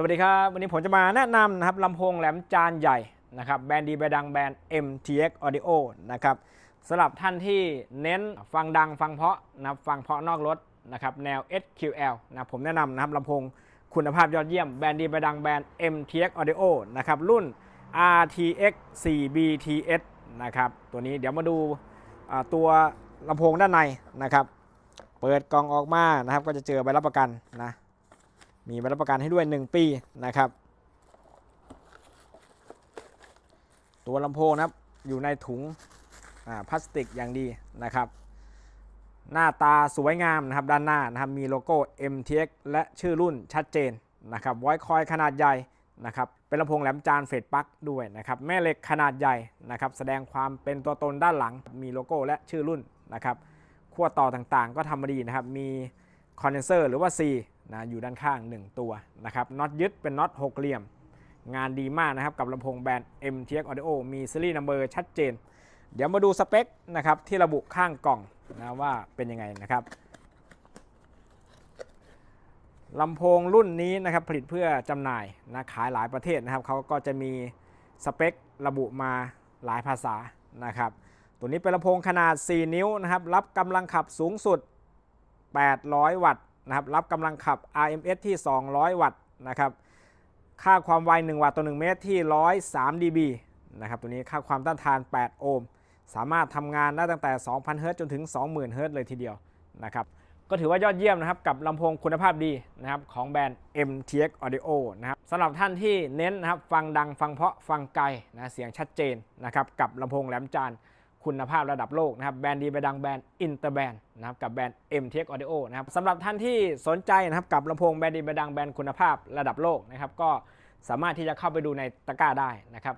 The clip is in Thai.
สวัสดีครับ วันนี้ผมจะมาแนะนำนะครับลำโพงแหลมจานใหญ่นะครับแบรนด์ดีแบรนด์ดังแบรนด์ MTX Audio นะครับสำหรับท่านที่เน้นฟังดังฟังเพาะนะครับฟังเพาะนอกรถนะครับแนว SQL นะผมแนะนำนะครับลำโพงคุณภาพยอดเยี่ยมแบรนด์ดีแบรนด์ดังแบรนด์ MTX Audio นะครับรุ่น RTX 4BTS นะครับตัวนี้เดี๋ยวมาดูตัวลำโพงด้านในนะครับเปิดกล่องออกมานะครับก็จะเจอใบรับประกันนะ มีใบรับประกันให้ด้วย 1 ปีนะครับ ตัวลำโพงนะครับอยู่ในถุงพลาสติกอย่างดีนะครับ หน้าตาสวยงามนะครับด้านหน้านะครับมีโลโก้ MTX และชื่อรุ่นชัดเจนนะครับไว้คอยขนาดใหญ่นะครับเป็นลำโพงแหลมจานเฟดปลั๊กด้วยนะครับแม่เหล็กขนาดใหญ่นะครับแสดงความเป็นตัวตนด้านหลัง มีโลโก้และชื่อรุ่นนะครับขั้วต่อต่างๆ ก็ทำมาดีนะครับมีคอนเดนเซอร์หรือว่า C นะอยู่ด้านข้าง 1 ตัวนะครับน็อตยึดเป็นน็อตหกเหลี่ยม งานดีมากนะครับกับลำโพงแบรนด์ MTX Audio มีซีรีส์นัมเบอร์ชัดเจน เดี๋ยวมาดูสเปคนะครับที่ระบุข้างกล่องนะว่าเป็นยังไงนะครับลำโพงรุ่นนี้นะครับผลิตเพื่อจำหน่ายนะขายหลายประเทศนะครับเขาก็จะมีสเปคระบุมาหลายภาษานะครับตัวนี้เป็นลำโพงขนาด 4 นิ้วนะครับรับกำลังขับสูงสุด 800 วัตต์ นะครับรับกำลังขับ RMS ที่ 200 วัตต์นะครับค่าความไว 1 วัตต์ต่อ 1 เมตรที่ 103 dB นะครับตัวนี้ค่าความต้านทาน 8 โอห์ม สามารถทำงานได้ตั้งแต่ 2,000 เฮิรตซ์จนถึง 20,000 เฮิรตซ์เลยทีเดียวนะครับก็ถือว่ายอดเยี่ยมนะครับกับลำโพงคุณภาพดีนะครับของแบรนด์ MTX Audio นะครับสำหรับท่านที่เน้นนะครับฟังดังฟังเพาะฟังไกลนะเสียงชัดเจนนะครับกับลำโพงแหลมจาน คุณภาพระดับโลกนะครับแบรนด์ดีไปดังแบรนด์อินเตอร์แบรนด์นะครับกับแบรนด์ MTX Audio นะครับสำหรับท่านที่สนใจนะครับกับลำโพงแบรนด์ดีไปดังแบรนด์คุณภาพระดับโลกนะครับก็สามารถที่จะเข้าไปดูในตะกร้าได้นะครับ